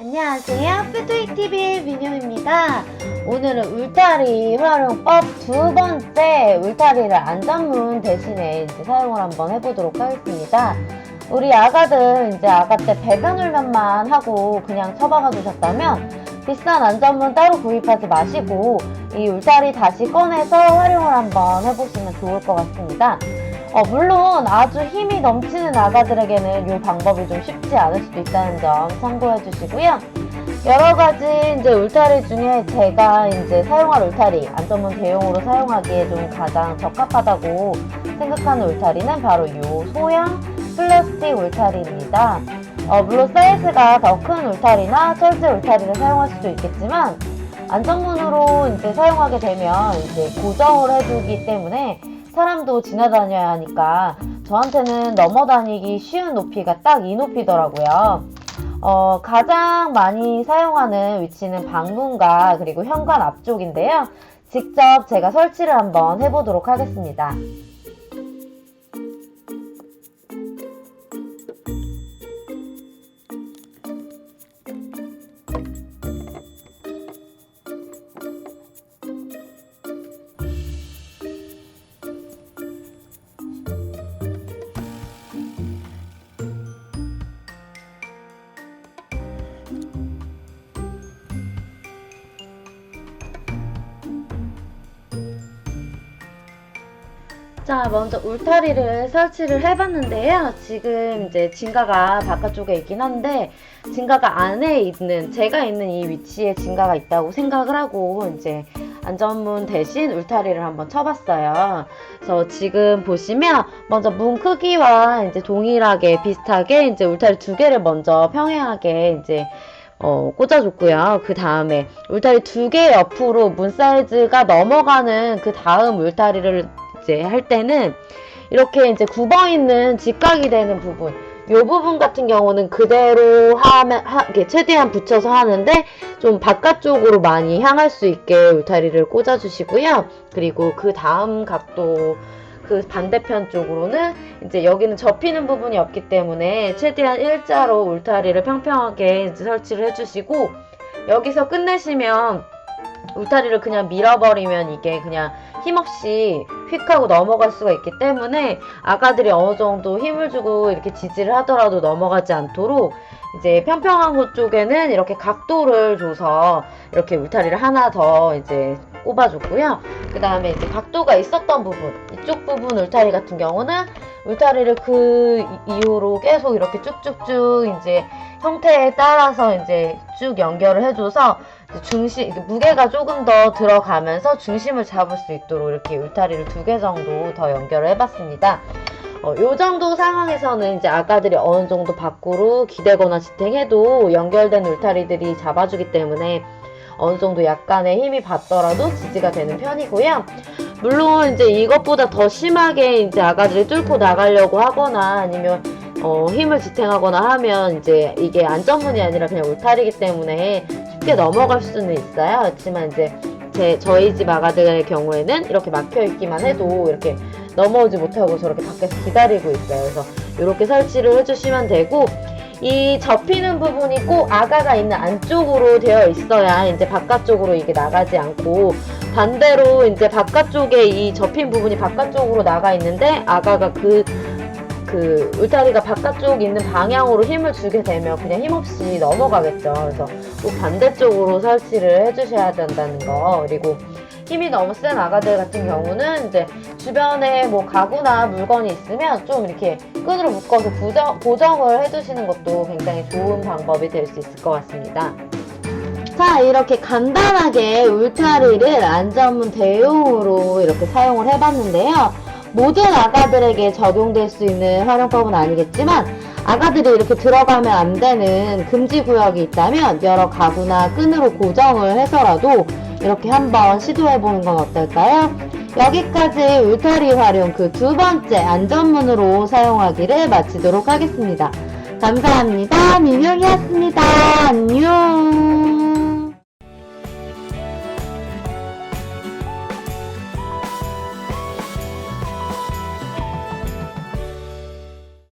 안녕하세요. 푸드이TV의 민효입니다. 오늘은 울타리 활용법 두 번째 울타리를 안전문 대신에 이제 사용을 한번 해보도록 하겠습니다. 우리 아가들 이제 아가 때 배변 훈련만 하고 그냥 처박아 두셨다면 비싼 안전문 따로 구입하지 마시고 이 울타리 다시 꺼내서 활용을 한번 해보시면 좋을 것 같습니다. 어, 물론 아주 힘이 넘치는 아가들에게는 이 방법이 좀 쉽지 않을 수도 있다는 점 참고해 주시고요. 여러 가지 이제 울타리 중에 제가 이제 사용할 울타리, 안전문 대용으로 사용하기에 좀 가장 적합하다고 생각하는 울타리는 바로 이 소형 플라스틱 울타리입니다. 어, 물론 사이즈가 더 큰 울타리나 철제 울타리를 사용할 수도 있겠지만 안전문으로 이제 사용하게 되면 이제 고정을 해두기 때문에 사람도 지나다녀야 하니까 저한테는 넘어다니기 쉬운 높이가 딱 이 높이더라고요. 어, 가장 많이 사용하는 위치는 방문과 그리고 현관 앞쪽인데요. 직접 제가 설치를 한번 해보도록 하겠습니다. 자, 먼저 울타리를 설치를 해봤는데요. 지금 이제 진가가 바깥쪽에 있긴 한데, 진가가 안에 있는, 제가 있는 이 위치에 진가가 있다고 생각을 하고, 이제 안전문 대신 울타리를 한번 쳐봤어요. 그래서 지금 보시면, 먼저 문 크기와 이제 동일하게 비슷하게 이제 울타리 두 개를 먼저 평행하게 이제 어, 꽂아줬고요. 그 다음에 울타리 두 개 옆으로 문 사이즈가 넘어가는 그 다음 울타리를 이제 할 때는 이렇게 이제 굽어 있는 직각이 되는 부분 이 부분 같은 경우는 그대로 하면 하, 이렇게 최대한 붙여서 하는데 좀 바깥쪽으로 많이 향할 수 있게 울타리를 꽂아 주시고요. 그리고 그 다음 각도 그 반대편 쪽으로는 이제 여기는 접히는 부분이 없기 때문에 최대한 일자로 울타리를 평평하게 설치를 해주시고 여기서 끝내시면 울타리를 그냥 밀어버리면 이게 그냥 힘없이 휙 하고 넘어갈 수가 있기 때문에 아가들이 어느 정도 힘을 주고 이렇게 지지를 하더라도 넘어가지 않도록 이제 평평한 곳 쪽에는 이렇게 각도를 줘서 이렇게 울타리를 하나 더 이제 꼽아줬고요. 그 다음에 이제 각도가 있었던 부분, 이쪽 부분 울타리 같은 경우는 울타리를 그 이후로 계속 이렇게 쭉쭉쭉 이제 형태에 따라서 이제 쭉 연결을 해줘서 중심, 무게가 조금 더 들어가면서 중심을 잡을 수 있도록 이렇게 울타리를 두 개 정도 더 연결을 해봤습니다. 어, 요 정도 상황에서는 이제 아가들이 어느 정도 밖으로 기대거나 지탱해도 연결된 울타리들이 잡아주기 때문에 어느 정도 약간의 힘이 받더라도 지지가 되는 편이고요. 물론 이제 이것보다 더 심하게 이제 아가들이 뚫고 나가려고 하거나 아니면 어, 힘을 지탱하거나 하면 이제 이게 안전문이 아니라 그냥 울타리기 때문에 쉽게 넘어갈 수는 있어요. 그렇지만 이제 제 저희 집 아가들의 경우에는 이렇게 막혀 있기만 해도 이렇게 넘어오지 못하고 저렇게 밖에서 기다리고 있어요. 그래서 이렇게 설치를 해주시면 되고 이 접히는 부분이 꼭 아가가 있는 안쪽으로 되어 있어야 이제 바깥쪽으로 이게 나가지 않고 반대로 이제 바깥쪽에 이 접힌 부분이 바깥쪽으로 나가 있는데 아가가 그, 그 울타리가 바깥쪽 있는 방향으로 힘을 주게 되면 그냥 힘없이 넘어가겠죠. 그래서 꼭 반대쪽으로 설치를 해주셔야 된다는 거. 그리고 힘이 너무 센 아가들 같은 경우는 이제 주변에 뭐 가구나 물건이 있으면 좀 이렇게 끈으로 묶어서 고정, 고정을 해주시는 것도 굉장히 좋은 방법이 될 수 있을 것 같습니다. 자, 이렇게 간단하게 울타리를 안전문 대용으로 이렇게 사용을 해봤는데요. 모든 아가들에게 적용될 수 있는 활용법은 아니겠지만 아가들이 이렇게 들어가면 안 되는 금지 구역이 있다면 여러 가구나 끈으로 고정을 해서라도 이렇게 한번 시도해보는 건 어떨까요? 여기까지 울타리 활용 그 두 번째 안전문으로 사용하기를 마치도록 하겠습니다. 감사합니다. 민영이었습니다. 안녕.